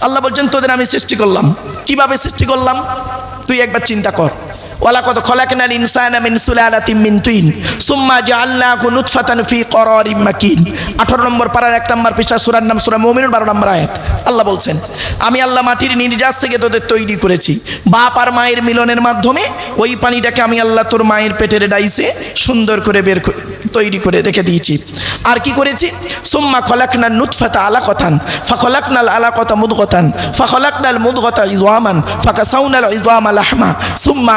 আল্লাহ বলছেন তোদের আমি সৃষ্টি করলাম। কীভাবে সৃষ্টি করলাম? তুই একবার চিন্তা কর। ওয়ালাকদ খলাকনাল ইনসানা মিন সুলালাতিন মিন তিন, সুম্মা জাআলনাহু নুতফাতান ফি করারিম মাকিন। 18 নম্বর পারার এক নম্বর পৃষ্ঠা সূরার নাম সূরা মুমিনুন 12 নম্বর আয়াত। আল্লাহ বলছেন, আমি আল্লাহ মাটির নির্যাস থেকে তোদের তৈরি করেছি। বাপ আর মায়ের মিলনের মাধ্যমে ওই পানিটাকে আমি আল্লাহ তোর মায়ের পেটের ডাইসে সুন্দর করে বের তৈরি করে রেখে দিয়েছি। আর কি করেছি? সুম্মা খলাকনাল নুতফাতা আলাকাতান ফাখলাকনাল আলাকাতা মুদগাতান ফাখলাকনাল মুদগাতা ইযওয়ামান ফাকাসাউনাল ইযওয়ামা লাহমা, সুম্মা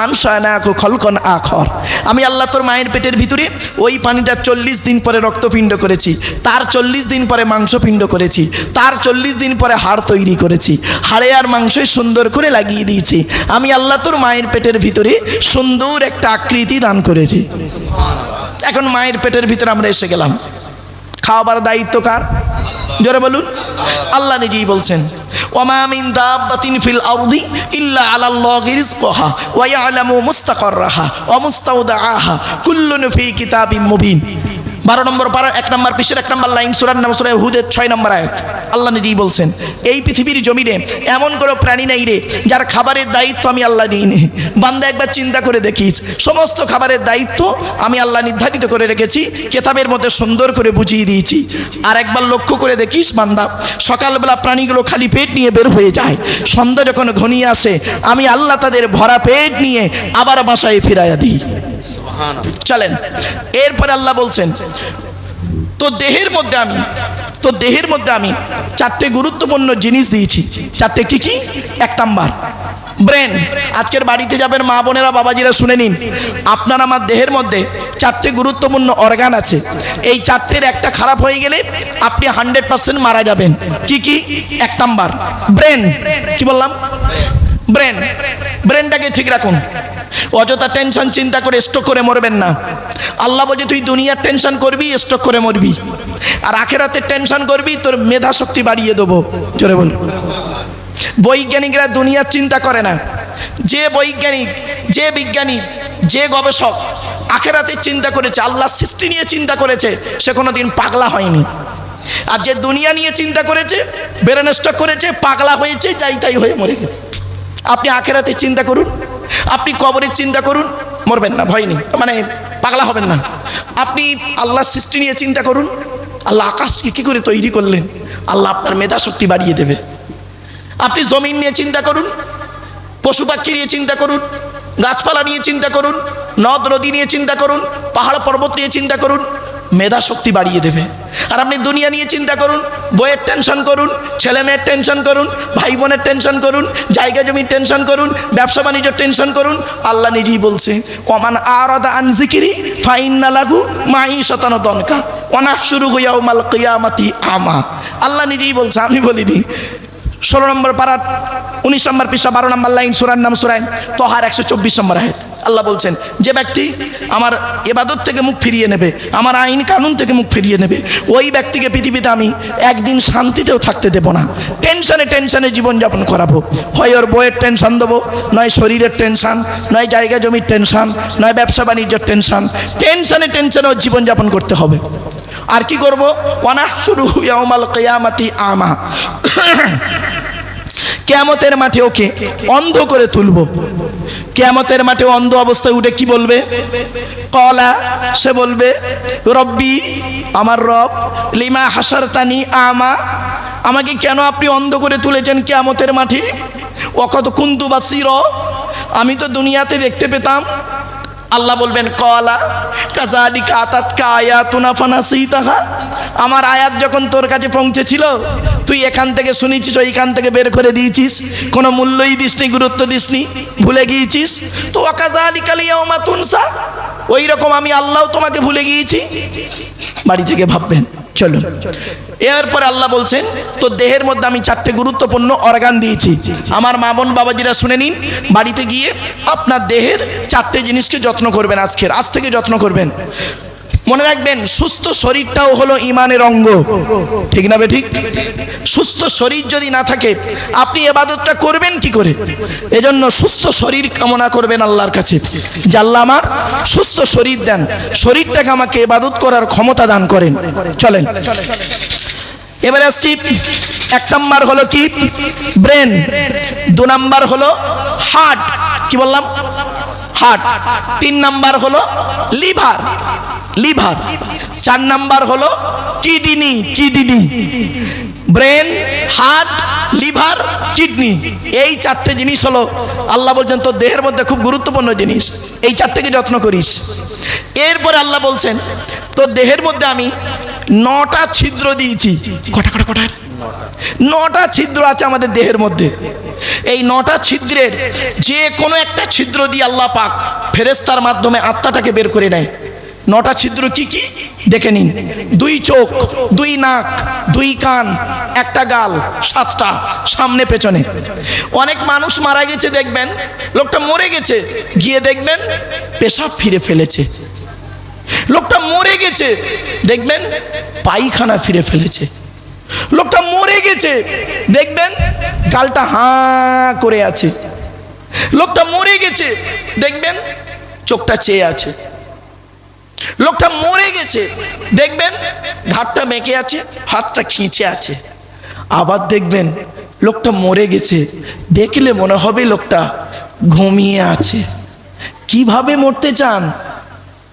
খলকন আখর। আমি আল্লাহ তোর মায়ের পেটের ভিতরে ওই পানিটা চল্লিশ দিন পরে রক্তপিণ্ড করেছি, তার চল্লিশ দিন পরে মাংসপিণ্ড করেছি, তার চল্লিশ দিন পরে হাড় তৈরি করেছি, হাড়ে আর মাংসই সুন্দর করে লাগিয়ে দিয়েছি। আমি আল্লাহ তোর মায়ের পেটের ভিতরে সুন্দর একটা আকৃতি দান করেছি। এখন মায়ের পেটের ভিতরে আমরা এসে গেলাম। খাওয়াবার দায়িত্ব কার? জোরে বলুন। আল্লাহ নিজেই বলছেন, ওমা মিন দাব্বাতিন ফিল আরদি ইল্লা আলাল্লাহি রিজকুহা ওয়া ইয়ালামু মুস্তাকাররাহা ওয়া মুস্তাওদাআহা কুল্লুন ফি কিতাবিম মুবিন। বারো নম্বর পারা, এক নম্বর পিসের এক নম্বর লাইন, সুরার নাম সুরায় হুদের ছয় নম্বর আয়াত। আল্লাহ নিজেই বলছেন, এই পৃথিবীর জমিনে এমন কোনো প্রাণী নাই রে, যার খাবারের দায়িত্ব আমি আল্লাহ দিইনি। বান্দা একবার চিন্তা করে দেখিস, সমস্ত খাবারের দায়িত্ব আমি আল্লাহ নির্ধারিত করে রেখেছি, কেতাবের মধ্যে সুন্দর করে বুঝিয়ে দিয়েছি। আর একবার লক্ষ্য করে দেখিস বান্দা, সকালবেলা প্রাণীগুলো খালি পেট নিয়ে বের হয়ে যায়। সন্ধ্যা যখন ঘনিয়ে আসে, আমি আল্লাহ তাদের ভরা পেট নিয়ে আবার বাসায় ফিরাইয়া দিই। চলেন, এরপরে আল্লাহ বলছেন, তো দেহের মধ্যে আমি, তো দেহের মধ্যে আমি চারটে গুরুত্বপূর্ণ জিনিস দিয়েছি। চারটে কি কি? এক নাম্বার, ব্রেন। আজকের বাড়িতে যাবেন মা বোনেরা, বাবাজিরা, শুনে নিন। আপনার আমার দেহের মধ্যে চারটে গুরুত্বপূর্ণ অর্গান আছে। এই চারটের একটা খারাপ হয়ে গেলে আপনি হান্ড্রেড পার্সেন্ট মারা যাবেন। কি কি? এক নাম্বার, ব্রেন। কি বললাম? ব্রেন। ব্রেনটাকে ঠিক রাখুন। অযথা টেনশন চিন্তা করে স্ট্রোক করে মরবেন না। আল্লাহ বলছে, তুই দুনিয়ার টেনশন করবি স্ট্রোক করে মরবি। আর আখেরাতের টেনশন করবি, তোর মেধা শক্তি বাড়িয়ে দেবো। জোরে বল বৈজ্ঞানিকরা দুনিয়ার চিন্তা করে না। যে বৈজ্ঞানিক, যে বিজ্ঞানী, যে গবেষক আখেরাতের চিন্তা করেছে, আল্লাহ সৃষ্টি নিয়ে চিন্তা করেছে, সে কোনো দিন পাগলা হয়নি। আর যে দুনিয়া নিয়ে চিন্তা করেছে ব্রেন স্ট্রোক করেছে, পাগলা হয়েছে, যাই তাই হয়ে মরে গেছে। আপনি আখেরাতে চিন্তা করুন। আপনি কবরের চিন্তা করুন, মরবেন না, ভয় নেই মানে পাগলা হবেন না। আপনি আল্লাহর সৃষ্টি নিয়ে চিন্তা করুন, আল্লাহ আকাশকে কী করে তৈরি করলেন, আল্লাহ আপনার মেধা শক্তি বাড়িয়ে দেবে। আপনি জমিন নিয়ে চিন্তা করুন, পশু পাখি নিয়ে চিন্তা করুন, গাছপালা নিয়ে চিন্তা করুন, নদ, নদী নিয়ে চিন্তা করুন, পাহাড় পর্বত নিয়ে চিন্তা করুন মেধা শক্তি বাড়িয়ে দেবে। আর আপনি দুনিয়া নিয়ে চিন্তা করুন, বইয়ের টেনশন করুন, ছেলে মেয়ের টেনশন করুন, ভাই বোনের টেনশন করুন, জায়গা জমির টেনশন করুন, ব্যবসা বাণিজ্যের টেনশন করুন, আল্লাহ নিজেই বলছে, ওমান আরাদা আনজিকিরি ফাইন না লাগু মাই শতানো দনকা অনাক শুরু হইয়াও মাল কিয়ামাতি আমা। আল্লাহ নিজেই বলছে, আমি বলিনি। ষোলো নম্বর পাড়ার উনিশ নম্বর পৃষ্ঠা, বারো নম্বর লাইন, সুরার নাম সুরাইন তোহার একশো চব্বিশ নম্বর আয়াত। আল্লাহ বলছেন, যে ব্যক্তি আমার এবাদত থেকে মুখ ফিরিয়ে নেবে, আমার আইন কানুন থেকে মুখ ফিরিয়ে নেবে, ওই ব্যক্তিকে পৃথিবীতে আমি একদিন শান্তিতেও থাকতে দেব না। টেনশনে টেনশনে জীবনযাপন করাবো। হয় ওর বইয়ের টেনশন দেবো, নয় শরীরের টেনশন, নয় জায়গা জমির টেনশন, নয় ব্যবসা বাণিজ্যের টেনশন। টেনশনে টেনশনে ওর জীবনযাপন করতে হবে। আর কি করব? অনাহ শুরু ইয়ামাল কেয়ামাতি আমা। কেয়ামতের মাঠে ওকে অন্ধ করে তুলব। কেয়ামতের মাঠে অন্ধ অবস্থায় উঠে কি বলবে? কলা, সে বলবে, রব্বি, আমার রব, লিমা হাসার তানি আমা, আমাকে কেন আপনি অন্ধ করে তুলেছেন কেয়ামতের মাঠে? অকত কুন্তু বা আমি তো দুনিয়াতে দেখতে পেতাম আল্লাহ বলবেন, কলা কাজাদি কাতাত কায়াতুনা ফানাসি তাহা আমার আয়াত যখন তোর কাছে পৌঁছেছিল, তুই এখান থেকে শুনেছিস, ওইখান থেকে বের করে দিয়েছিস, কোনো মূল্যই দিসনি, গুরুত্ব দিসনি, ভুলে গিয়েছিস? তো অকাজালি কালিয়াউমা তুনসা ওই রকম আমি আল্লাহ তোমাকে ভুলে গিয়েছি। বাড়ি থেকে ভাববেন চলুন। এরপরে আল্লাহ বলছেন, তো দেহের মধ্যে আমি চারটে গুরুত্বপূর্ণ অর্গান দিয়েছি। আমার মা বোন বাবাজিরা শুনে নিন, বাড়িতে গিয়ে আপনার দেহের চারটে জিনিসকে যত্ন করবেন আজকের। আজ থেকে যত্ন করবেন। মনে রাখবেন, সুস্থ শরীরটাও হলো ইমানের অঙ্গ। ঠিক না ঠিক? সুস্থ শরীর যদি না থাকে, আপনি এবাদতটা করবেন কি করে? এজন্য সুস্থ শরীর কামনা করবেন আল্লাহর কাছে। যে আল্লাহ আমার সুস্থ শরীর দেন, শরীরটাকে আমাকে এবাদত করার ক্ষমতা দান করেন। চলেন। এবারে আসছি, এক নাম্বার হলো কি? ব্রেন। দু নাম্বার হলো হার্ট। কি বললাম? হার্ট। তিন নাম্বার হলো লিভার। লিভার। চার নাম্বার হলো kidney kidney. Brain heart liver kidney. এই চারটে জিনিস হলো আল্লাহ বলছেন তোর দেহের মধ্যে খুব গুরুত্বপূর্ণ জিনিস। এই চারটেকে যত্ন করিস? এরপরে আল্লাহ বলছেন তোর দেহের মধ্যে আমি নটা ছিদ্র দিয়েছি। কটা কটা কটা? নটা ছিদ্র আছে আমাদের দেহের মধ্যে। এই নটা ছিদ্রের যে কোনো একটা ছিদ্র দিয়ে আল্লাহ পাক ফেরেস্তার মাধ্যমে আত্মাটাকে বের করে নেয়। নটা ছিদ্র কি কি? দেখে নিন। দুই চোখ, দুই নাক, দুই কান, একটা গাল, সাতটা, সামনে, পেছনে। অনেক মানুষ মারা গেছে, দেখবেন। লোকটা মরে গেছে, গিয়ে দেখবেন পেশাব ফিরে ফেলেছে। লোকটা মরে গেছে, দেখবেন পায়খানা ফিরে ফেলেছে। লোকটা মরে গেছে, দেখবেন গালটা হাঁ করে আছে। লোকটা মরে গেছে, দেখবেন চোখটা চেয়ে আছে। লোকটা মরে গেছে। দেখবেন, ঘাটটা মেকে আছে, হাতটা খিঁচে আছে। আবার দেখবেন, লোকটা মরে গেছে। দেখলে মনে হবে লোকটা ঘুমিয়ে আছে। কীভাবে মরতে চান?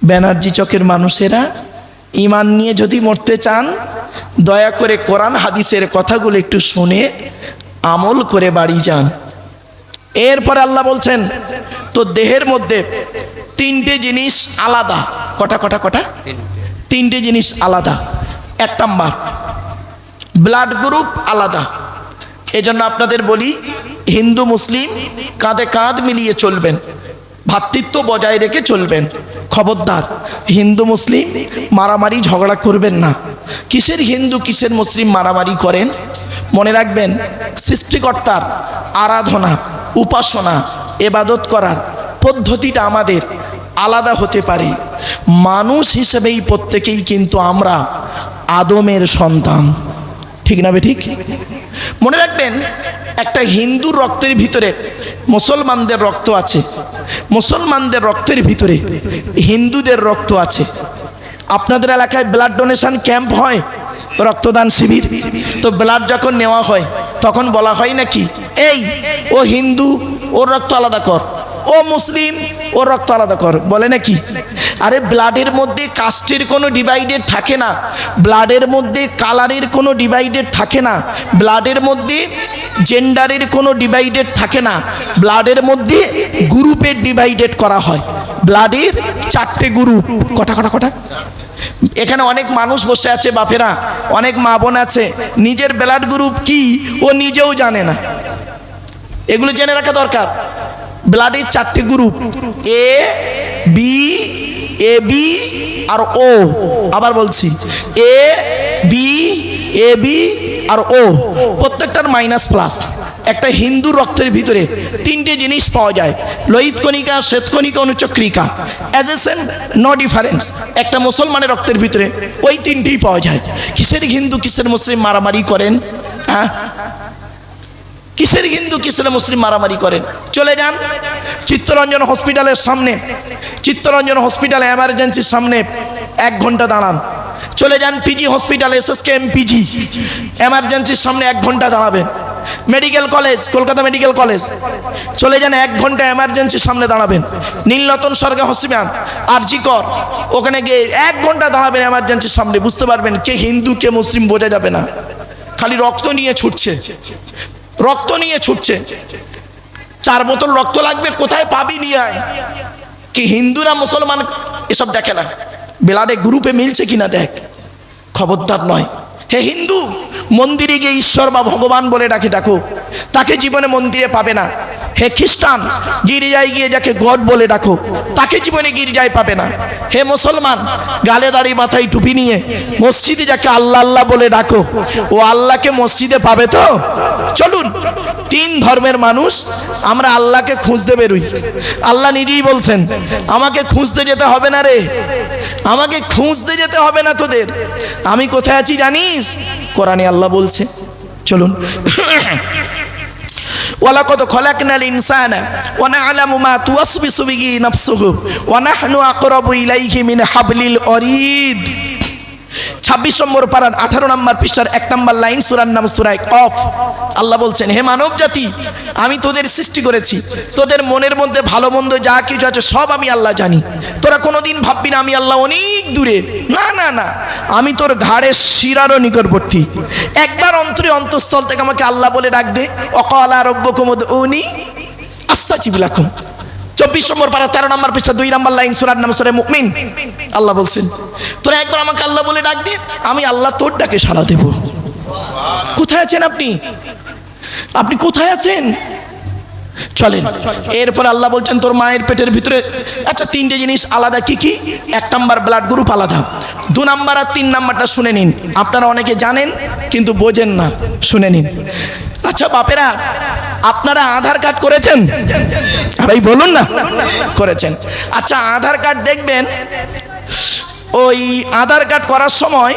ব্যানার্জি চকের মানুষেরা ইমান নিয়ে যদি মরতে চান, দয়া করে কোরআন হাদিসের কথাগুলো একটু শুনে আমল করে বাড়ি যান। এরপর আল্লাহ বলছেন তো দেহের মধ্যে তিনটে জিনিস আলাদা। কটা কটা কটা? তিনটে। জিনিস আলাদা। এক নাম্বার ব্লাড গ্রুপ আলাদা। এজন্য আপনাদের বলি হিন্দু মুসলিম কাঁধে কাঁধ মিলিয়ে চলবেন। ভ্রাতৃত্ব বজায় রেখে চলবেন। খবরদার হিন্দু মুসলিম মারামারি ঝগড়া করবেন না। কিসের হিন্দু কিসের মুসলিম মারামারি করেন? মনে রাখবেন সৃষ্টিকর্তার আরাধনা উপাসনা এবাদত করার পদ্ধতিটা আমাদের। আলাদা হতে পারে। মানুষ হিসেবেই প্রত্যেকেই কিন্তু আমরা আদমের সন্তান। ঠিক না ঠিক? মনে রাখবেন, একটা হিন্দুর রক্তের ভিতরে মুসলমানদের রক্ত আছে। মুসলমানদের রক্তের ভিতরে হিন্দুদের রক্ত আছে। আপনাদের এলাকায় ব্লাড ডোনেশন ক্যাম্প হয়, রক্তদান শিবির। তো ব্লাড যখন নেওয়া হয়, তখন বলা হয় নাকি, এই, ও হিন্দু, ওর রক্ত আলাদা কর। ও মুসলিম ওর রক্ত আলাদা কর, বলে নাকি? আরে ব্লাডের মধ্যে কাস্টের কোনো ডিভাইডেড থাকে না। ব্লাডের মধ্যে কালারের কোনো ডিভাইডেড থাকে না। ব্লাডের মধ্যে জেন্ডারের কোনো ডিভাইডেড থাকে না। ব্লাডের মধ্যে গ্রুপের ডিভাইডেড করা হয়। ব্লাডের চারটে গ্রুপ। কটা কটা কটা? এখানে অনেক মানুষ বসে আছে বাপেরা। অনেক মা বোন আছে। নিজের ব্লাড গ্রুপ কি? ও নিজেও জানে না। এগুলো জেনে রাখা দরকার। ব্লাডের চারটি group A B A B R O আবার বলছি এ বি এ বি আর ও প্রত্যেকটার মাইনাস প্লাস একটা হিন্দু রক্তের ভিতরে তিনটে জিনিস পাওয়া যায়, লোহিত কণিকা শ্বেতকণিকা অনুচক্রিকা। As a same no difference একটা মুসলমানের রক্তের ভিতরে ওই তিনটেই পাওয়া যায়। কিসের হিন্দু, কিসের মুসলিম মারামারি করেন? হ্যাঁ? কিসের হিন্দু, কিসের মুসলিম মারামারি করেন? চলে যান। চিত্তরঞ্জন হসপিটালের সামনে, চিত্তরঞ্জন হসপিটালে এমার্জেন্সির সামনে এক ঘণ্টা দাঁড়ান। চলে যান PG hospital S S K M PG এমার্জেন্সির সামনে এক ঘণ্টা দাঁড়াবেন। Medical college, Kolkata medical college. চলে যান এক ঘণ্টা এমার্জেন্সির সামনে দাঁড়াবেন। নীলরতন সরকার হসপিটাল, আরজি কর। ওখানে গিয়ে এক ঘণ্টা দাঁড়াবেন এমার্জেন্সির সামনে। বুঝতে পারবেন কে হিন্দু, কে মুসলিম, বোঝা যাবে না। খালি রক্ত নিয়ে ছুটছে। রক্ত নিয়ে ছুটছে। চার বোতল রক্ত লাগবে, কোথায় পাবি নিয়ে আয়। কি হিন্দুরা মুসলমান এসব দেখে না? বেলাডে গ্রুপে মিলছে কিনা দেখ। খবরদার নয়। হে হিন্দু, মন্দিরে গিয়ে ঈশ্বর বা ভগবান বলে ডাকে, ডাকো। তাকে জীবনে মন্দিরে পাবে না। হে খ্রিস্টান, গির্জায় গিয়ে যাকে গড বলে ডাকো, তাকে জীবনে গির্জায় পাবে না। হে মুসলমান, গালে দাড়ি মাথায় টুপি নিয়ে মসজিদে যাকে আল্লাহ আল্লাহ বলে ডাকো, ও আল্লাহকে মসজিদে পাবে তো? চলুন, তিন ধর্মের মানুষ, আমরা আল্লাহকে খুঁজতে বেরোই। আল্লাহ নিজেই বলছেন, আমাকে খুঁজতে যেতে হবে না রে। আমাকে খুঁজতে যেতে হবে না তোদের। আমি কোথায় আছি জানিস? কোরআনে আল্লাহ বলছে। চলুন। ওয়ালাকদ খলাকনাল ইনসানা ওয়া না'লামু মা তুওয়াসবিসু বিহি নাফসুহু ওয়া নাহনু আকরাবু ইলাইহি মিন হাবলিল অরিদ। ছাব্বিশ নম্বর পাড়ার আঠারো নম্বর পৃষ্ঠার এক নম্বর লাইন, সুরার নাম সুরায় অফ আল্লাহ বলছেন, হে মানব জাতি, আমি তোদের সৃষ্টি করেছি। তোদের মনের মধ্যে ভালো মন্দ যা কিছু আছে সব আমি আল্লাহ জানি। তোরা কোনোদিন ভাববি না আমি আল্লাহ অনেক দূরে। না না না, আমি তোর ঘাড়ের শিরারও নিকটবর্তী। একবার অন্তরে অন্তঃস্থল থেকে আমাকে আল্লাহ বলে ডাক দে। অকালা রব্য কুমদ উনি আস্তা চিবিলাকুম চব্বিশ নম্বর পারা, তেরো নম্বর পৃষ্ঠা, দুই নম্বর লাইন, সুরার নাম সুরে মুকমিন আল্লাহ বলছেন, তোরা একবার আমাকে আল্লাহ বলে ডাক দে, আমি আল্লাহ তোর ডাকে সাড়া দেব। কোথায় আছেন আপনি? আপনি কোথায় আছেন? চলেন। এরপর আল্লাহ বলছেন তোর মায়ের পেটের ভিতরে আচ্ছা তিনটে জিনিস আলাদা কি কি? এক নাম্বার ব্লাড গ্রুপ আলাদা। দু নাম্বার আর তিন নাম্বারটা শুনে নিন। আপনারা অনেকে জানেন কিন্তু বোঝেন না। শুনে নিন। আচ্ছা বাপেরা আপনারা আধার কার্ড করেছেন? ভাই বলুন না। করেছেন। আচ্ছা আধার কার্ড দেখবেন ওই আধার কার্ড করার সময়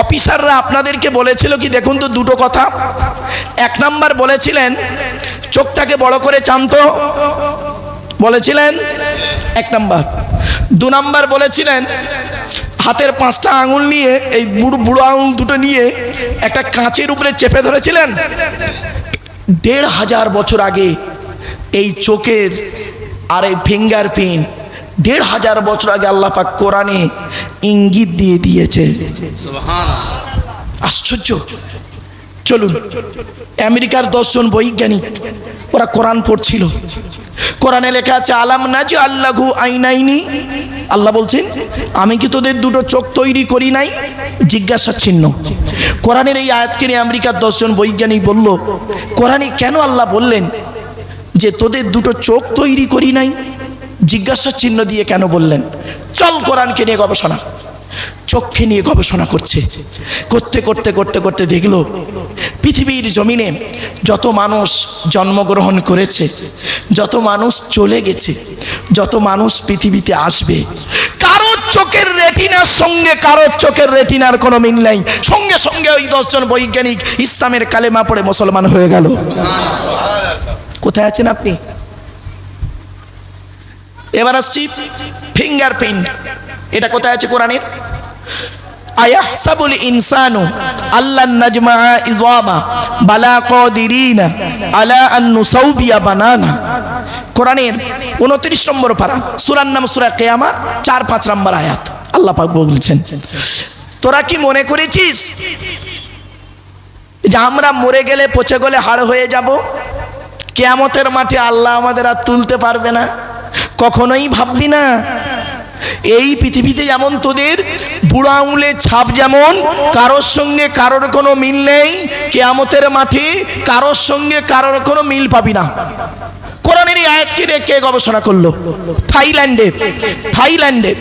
অফিসাররা আপনাদেরকে বলেছিল কি দেখুন তো দুটো কথা। এক নাম্বার বলেছিলেন চোখটাকে বড় করে চান্ত। বলেছিলেন এক নাম্বার। দু নাম্বার বলেছিলেন হাতের পাঁচটা আঙুল নিয়ে এই বুড়ো বুড়ো আঙুল দুটো নিয়ে একটা কাঁচের উপরে চেপে ধরেছিলেন। দেড় হাজার বছর আগে এই চোখের আর এই ফিঙ্গার প্রিন্ট দেড় হাজার বছর আগে আল্লাহ পাক কোরআনে ইঙ্গিত দিয়ে দিয়েছে। আশ্চর্য! চলুন। আমেরিকার দশজন বৈজ্ঞানিক, ওরা কোরআন পড়ছিল। কোরআনে লেখা আছে, আলাম নাজ আল্লাহু আইনাইনি। আল্লাহ বলছেন, আমি কি তোদের দুটো চোখ তৈরি করি নাই? জিজ্ঞাসা চিহ্ন। কোরআনের এই আয়াতকে নিয়ে আমেরিকার দশজন বৈজ্ঞানিক বলল, কোরআনে কেন আল্লাহ বললেন যে তোদের দুটো চোখ তৈরি করি নাই? জিজ্ঞাসা চিহ্ন দিয়ে কেন বললেন? চল কোরআনকে নিয়ে গবেষণা। চোখকে নিয়ে গবেষণা করছে। করতে করতে করতে করতে দেখল, পৃথিবীর জমিনে যত মানুষ জন্মগ্রহণ করেছে, যত মানুষ চলে গেছে, যত মানুষ পৃথিবীতে আসবে, কারোর চোখের রেটিনার সঙ্গে, কারোর চোখের রেটিনার কোনো মিল নাই। সঙ্গে সঙ্গে ওই দশজন বৈজ্ঞানিক ইসলামের কালেমা পড়ে মুসলমান হয়ে গেল। কোথায় আছেন আপনি? এবার আসছি ফিঙ্গারপ্রিন্ট। এটা কোথায় আছে কোরআনের? আয়াহসাবুল ইনসানু আল্লাহ নাজমা ইজামা বালা কদিরিনা আলা আন নুসাউবিয়া বানানা। কোরআনের উনত্রিশ নম্বর পারা, সুরার নাম সুরা কেয়ামার চার পাঁচ নম্বর আয়াত। আল্লাহ পাক বলছেন, তোরা কি মনে করেছিস যে আমরা মরে গেলে পচে গেলে হাড় হয়ে যাব? কেয়ামতের মাঠে আল্লাহ আমাদের আর তুলতে পারবে না। কখনোই ভাববি না এই পৃথিবীতে যেমন তোদের বুড়া আঙুলের ছাপ যেমন, কারোর সঙ্গে কারোর কোনো মিল নেই, কেয়ামতের মাঠে কারোর সঙ্গে কারোর কোনো মিল পাবি না। আয়াতকে নিয়ে কে গবেষণা করল? থাইল্যান্ডে। থাইল্যান্ডে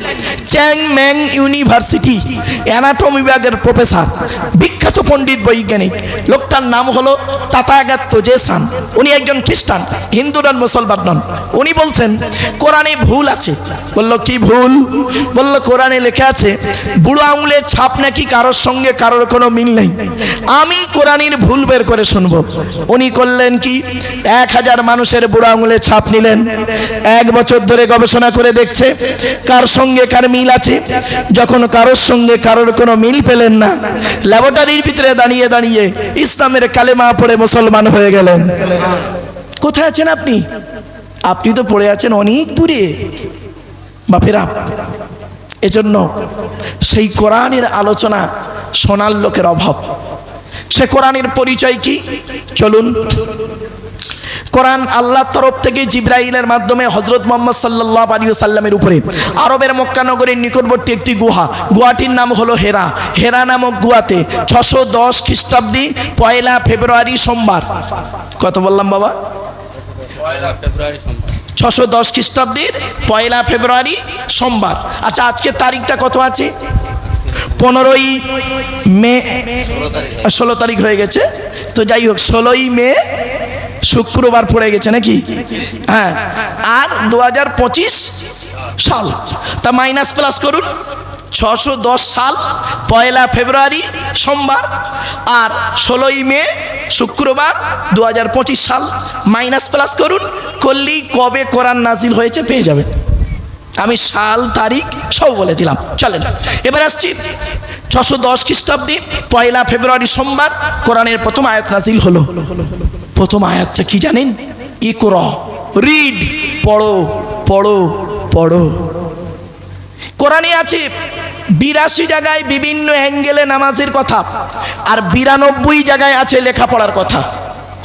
চ্যাং ম্যাং ইউনিভার্সিটি অ্যানাটম বিভাগের প্রফেসর, বিখ্যাত পণ্ডিত বৈজ্ঞানিক। লোকটার নাম হলো তাতাগাত্ত জেসান। উনি একজন খ্রিস্টান, হিন্দু নন, মুসলমান নন। উনি বলছেন, কোরআনে ভুল আছে। বলল, কি ভুল? বলল, কোরআনে লেখা আছে, বুড়ো আঙুলের ছাপ নাকি কারোর সঙ্গে কারোর কোনো মিল নেই। আমি কোরআনের ভুল বের করে শুনব। উনি করলেন কি? এক হাজার মানুষের বুড়ো আঙুলের ছাপ নিলেন। এক বছর ধরে গবেষণা করে দেখছে কার সঙ্গে কার মিল আছে। যখন কারোর সঙ্গে কারোর কোনো মিল পেলেন না, ল্যাবরেটরির ভিতরে দাঁড়িয়ে দাঁড়িয়ে ইসলামের কালেমা পড়ে মুসলমান হয়ে গেলেন। কোথায় আছেন আপনি? আপনি তো পড়ে আছেন অনেক দূরে। বাপেরা, এজন্য সেই কোরআনের আলোচনা শোনার লোকের অভাব। সে কোরআনের পরিচয় কি? চলুন। কোরআন আল্লাহর তরফ থেকে জিব্রাইলের মাধ্যমে হজরত মোহাম্মদ সাল্লাহ আলী সাল্লামের উপরে। আরবের মক্কানগরের নিকটবর্তী একটি গুহা। গুহাটির নাম হলো হেরা। হেরা নামক গুহাতে ছশো দশ খ্রিস্টাব্দী পয়লা ফেব্রুয়ারি সোমবার। কত বললাম বাবা? ছশো দশ খ্রিস্টাব্দের পয়লা ফেব্রুয়ারি সোমবার। আচ্ছা আজকের তারিখটা কত আছে? পনেরোই মে ষোলো তারিখ হয়ে গেছে। তো যাই হোক ষোলোই মে শুক্রবার পড়ে গেছে নাকি? হ্যাঁ। আর দু হাজার পঁচিশ সাল। তা মাইনাস প্লাস করুন। ছশো সাল, পয়লা ফেব্রুয়ারি, সোমবার। আর ষোলোই মে, শুক্রবার দু হাজার পঁচিশ সাল মাইনাস প্লাস করুন। করলেই কবে কোরআন নাজিল হয়েছে পেয়ে যাবেন। আমি সাল, তারিখ সব বলে দিলাম। চলেন, এবার আসছি ছশো দশ খ্রিস্টাব্দে, পয়লা ফেব্রুয়ারি, সোমবার, কোরআনের প্রথম আয়াত নাজিল হলো। প্রথম আয়াতটা কি জানেন? ই রিড পড়ো পড়ো পড়ো। কোরআনে আছে, বিরাশি জায়গায় বিভিন্ন অ্যাঙ্গেলে নামাজের কথা, আর বিরানব্বই জায়গায় আছে লেখাপড়ার কথা।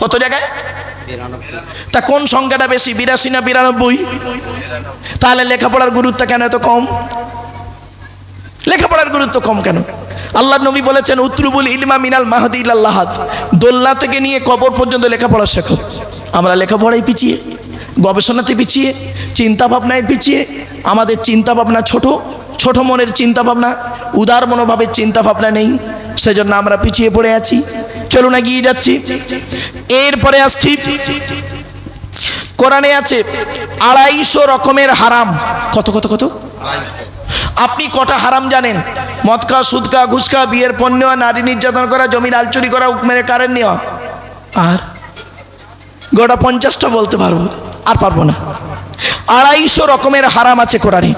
কত জায়গায়? তা কোন সংখ্যাটা বেশি, বিরাশি না বিরানব্বই? তাহলে লেখাপড়ার গুরুত্ব কেন এত কম? লেখাপড়ার গুরুত্ব কম কেন? আল্লাহ নবী বলেছেন, উত্রুবুল ইলমা মিনাল মাহাদি আল্লাহাদ দোল্লা থেকে নিয়ে কবর পর্যন্ত লেখাপড়া শেখো। আমরা লেখাপড়ায় পিছিয়ে, গবেষণাতে পিছিয়ে চিন্তা ভাবনায় পিছিয়ে, আমাদের চিন্তা ভাবনা ছোট ছোট মনের চিন্তা ভাবনা উদার মনোভাবের চিন্তা ভাবনা নেই, সেজন্য আমরা পিছিয়ে পড়ে আছি। চলুন এগিয়ে যাচ্ছি। এরপরে আসছি। কোরআনে আছে, আড়াইশো রকমের হারাম। কত কত কত? আপনি কটা হারাম জানেন? মদ খাওয়া সুদ বিয়ের পণ্য, নারী নির্যাতন করা জমির আলচুরি করা উক মেরে কারেন্ট নেওয়া। আর? গোটা পঞ্চাশটা বলতে পারব, আর পারব না। আড়াইশো রকমের হারাম আছে কোরআনে।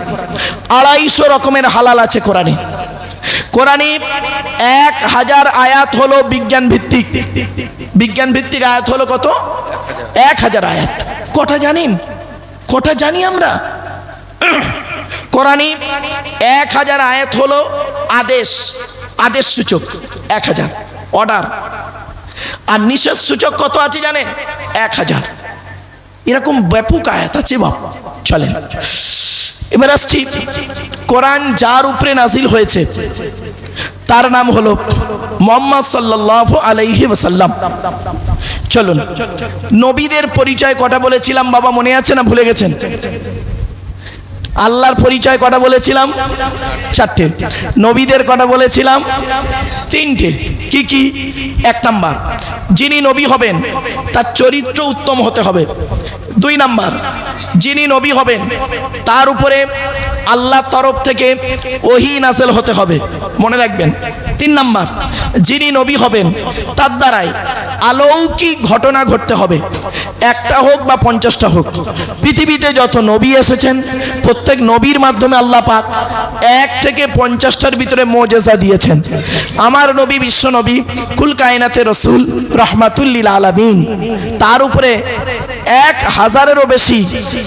আড়াইশো রকমের হালাল আছে কোরআনে। কোরআনে এক হাজার আয়াত হলো বিজ্ঞান ভিত্তিক বিজ্ঞান ভিত্তিক আয়াত হলো কত? এক হাজার আয়াত। কটা জানেন? কটা জানি আমরা? কোরআনে এক হাজার আয়াত হলো আদেশ আদেশ সূচক, এক হাজার। অর্ডার। আর নিষেধ সূচক কত আছে জানেন? এক হাজার। এরকম ব্যাপক আয়াত আছে বাপ। চলেন। এবার আসছি। কোরআন যার উপরে নাজিল হয়েছে, তার নাম হলো মোহাম্মদ সাল্লাহ আলাইহি ওসাল্লাম চলুন। নবীদের পরিচয় কটা বলেছিলাম বাবা, মনে আছে না ভুলে গেছেন? আল্লাহর পরিচয় কটা বলেছিলাম? চারটে। নবীদের কটা বলেছিলাম? তিনটে। কি কি? এক নাম্বার, যিনি নবী হবেন, তার চরিত্র উত্তম হতে হবে। দুই নাম্বার, যিনি নবী হবেন, তার উপরে আল্লাহর তরফ থেকে ওহি নাসেল হতে হবে। মনে রাখবেন। তিন নাম্বার, যিনি নবী হবেন, তার দ্বারাই আলৌকিক ঘটনা ঘটতে হবে। একটা হোক বা পঞ্চাশটা হোক, পৃথিবীতে যত নবী এসেছেন প্রত্যেক নবীর মাধ্যমে আল্লাহ পাক এক থেকে পঞ্চাশটার ভিতরে মোজেজা দিয়েছেন। আমার নবী বিশ্ব নবী, কুল কায়নাতে রসুল রহমাতুল্লিল আলামিন। তার উপরে এক হাজারেরও বেশি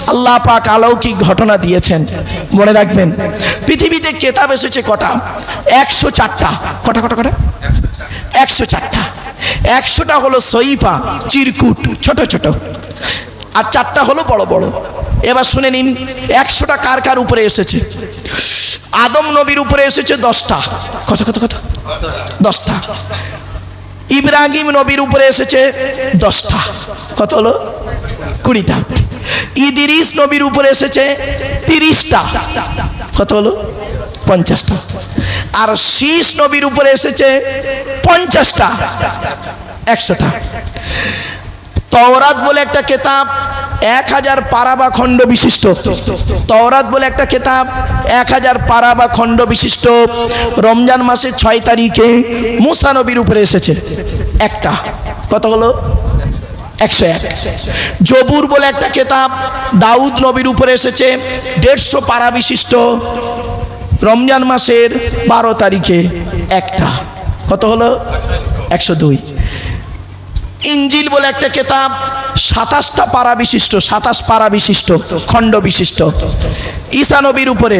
আল্লাহ পাক আলৌকিক ঘটনা দিয়েছেন। মনে রাখবেন, পৃথিবীতে কেতাব এসেছে কটা? একশো চারটা। কটা কটা কটা? একশো চারটা। একশোটা হলো সইফা, চিরকুট, ছোট ছোট। আর চারটা হলো বড় বড়। এবার শুনে নিন, একশোটা কার কার উপরে এসেছে? আদম নবীর উপরে এসেছে দশটা। কত কত কত দশটা। ইব্রাহিম নবীর উপরে এসেছে দশটা। কত হলো? কুড়িটা। ইদিরিস নবীর উপরে এসেছে তিরিশটা। কত হলো? পঞ্চাশটা। আর শীষ নবীর উপরে এসেছে পঞ্চাশটা। একশোটা। তওরাত বলে একটা কেতাব এক হাজার পারা বা খণ্ড বিশিষ্ট। তওরাত বলে একটা কেতাব, এক হাজার পারা বা খণ্ড বিশিষ্ট। রমজান মাসের ছয় তারিখে মুসা নবীর উপরে এসেছে। একটা। কত হলো? একশো এক। জবুর বলে একটা কেতাব, দাউদ নবীর উপরে এসেছে, দেড়শো পারা বিশিষ্ট। রমজান মাসের বারো তারিখে একটা। কত হলো? একশো দুই। ইঞ্জিল বলে একটা কেতাব সাতাশটা পারা বিশিষ্ট, সাতাশ পারা বিশিষ্ট, খণ্ড বিশিষ্ট। ঈসা নবীর উপরে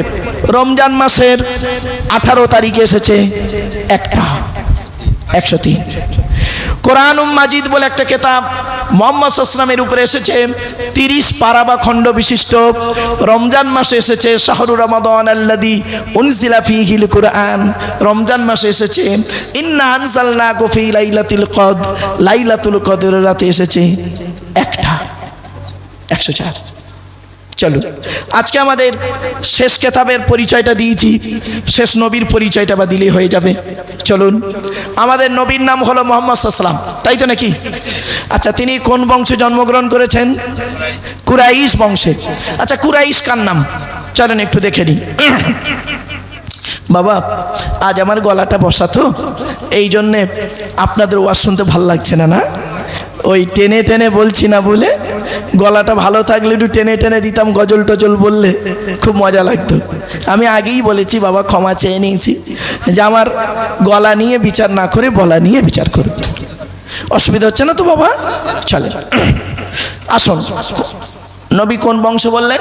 রমজান মাসের আঠারো তারিখে এসেছে একটা, একশো তিন। কোরআনুম মাজিদ বলে একটা কেতাব মোহাম্মদ আসলামের উপরে এসেছে, তিরিশ পারা বা খণ্ড বিশিষ্ট। রমজান মাসে এসেছে শাহরু রমাদান আল্লাদি উনজিলা ফিহিল কোরআন। রমজান মাসে এসেছে, ইন্না আনসালনা কফি লাইলাতুল কদ, লাইলাতুল কদের রাতে এসেছে। একটা। একশো চার। চলুন আজকে আমাদের শেষ কেতাবের পরিচয়টা দিয়েছি। শেষ নবীর পরিচয়টা বা দিলেই হয়ে যাবে। চলুন, আমাদের নবীর নাম হলো মোহাম্মদ সাল্লাম তাই তো নাকি? আচ্ছা তিনি কোন বংশে জন্মগ্রহণ করেছেন? কুরাইশ বংশে। আচ্ছা কুরাইশ কার নাম? চলেন একটু দেখে নিই। বাবা, আজ আমার গলাটা বসাতো এই জন্যে আপনাদের ওয়াজ শুনতে ভালো লাগছে না না? ওই টেনে টেনে বলছি না বলে, গলাটা ভালো থাকলে একটু টেনে টেনে দিতাম, গজল টজল বললে খুব মজা লাগতো। আমি আগেই বলেছি, বাবা ক্ষমা চেয়ে নিয়েছি যে আমার গলা নিয়ে বিচার না করে, বলা নিয়ে বিচার করুন। অসুবিধা হচ্ছে না তো বাবা? চলেন। আসুন। নবী কোন বংশ বললেন?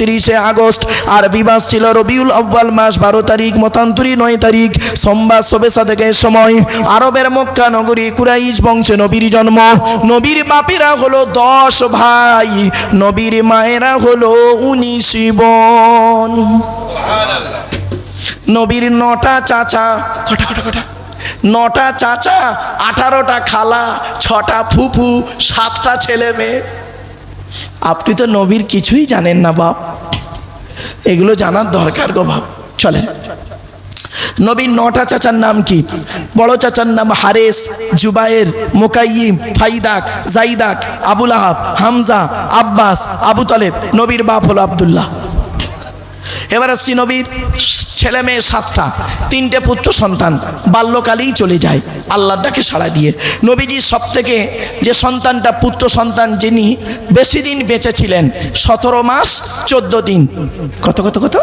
আগস্ট। আরবি মাস ছিল রবিউল আব্বাল মাস বারো তারিখ মতান্তরী নয় তারিখ সোমবার সবে সাদেকের সময়। আরবের মক্কা নগরী কুরাইশ বংশে নবীর জন্ম। নবীর বাপেরা হলো দশ ভাই নবীর মায়েরা হলো উনিশ বোন। নবীর নটা চাচা কটা কটা কটা? নটা চাচা আঠারোটা খালা ছটা ফুফু সাতটা ছেলে মেয়ে। আপনি তো নবীর কিছুই জানেন না বাপ। এগুলো জানার দরকার গো বাপ। চলেন। নবীর নটা চাচার নাম কি? বড় চাচার নাম হারেস, জুবায়ের মোকাইম ফাইদাক, জাইদাক, আবুল আহাব, হামজা, আব্বাস, আবু তলেব। নবীর বাপ হলো আবদুল্লাহ। এবার আসছি নবীর ছেলে মেয়ে সাতটা, তিনটে পুত্র সন্তান, বাল্যকালেই চলে যায় আল্লাহর ডাকে সাড়া দিয়ে। নবীজির সব থেকে যে সন্তানটা, পুত্র সন্তান যিনি বেশি দিন বেঁচেছিলেন সতেরো মাস, চোদ্দ দিন। কত কত কত?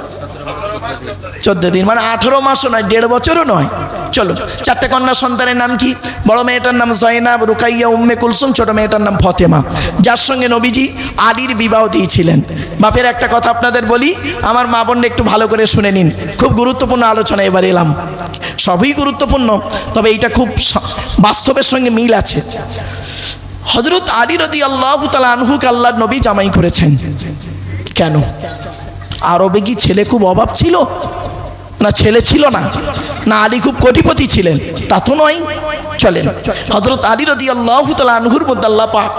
চোদ্দ দিন মানে আঠেরো মাসও নয়, দেড় বছরও নয়। চলো, চারটে কন্যা সন্তানের নাম কি? বড় মেয়েটার নাম জয়নাব, রুকাইয়া, উম্মে কুলসুম, ছোট মেয়েটার নাম ফতেমা। যার সঙ্গে নবীজি আলীর বিবাহ দিয়েছিলেন। বাপের একটা কথা আপনাদের বলি, আমার মা বোন একটু ভালো করে শুনে নিন। খুব গুরুত্বপূর্ণ আলোচনা এবার এলাম। সবই গুরুত্বপূর্ণ, তবে এইটা খুব বাস্তবের সঙ্গে মিল আছে। হজরত আলী রদি আল্লাহ তালা আনহুক আল্লাহ নবী জামাই করেছেন। কেন? আরবে কি ছেলে খুব অভাব ছিল? না ছেলে ছিল না। না আলী খুব কোটিপতি ছিলেন। তা তো নয়। চলেন। হজরত আলী রদি আল্লাহ তালা আনহুর মধ্যে পাক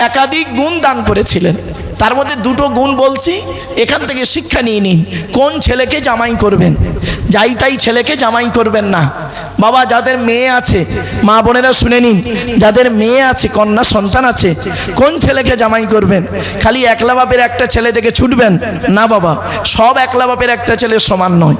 একাধিক গুণ দান করেছিলেন। তার মধ্যে দুটো গুণ বলছি। এখান থেকে শিক্ষা নিয়ে নিন। কোন ছেলেকে জামাই করবেন? যাই তাই ছেলেকে জামাই করবেন না। বাবা, যাদের মেয়ে আছে, মা বোনেরা শুনে নিন, যাদের মেয়ে আছে, কন্যা, সন্তান আছে, কোন ছেলেকে জামাই করবেন? খালি একলা বাপের একটা ছেলে থেকে ছুটবেন? না বাবা, সব একলা বাপের একটা ছেলে সমান নয়।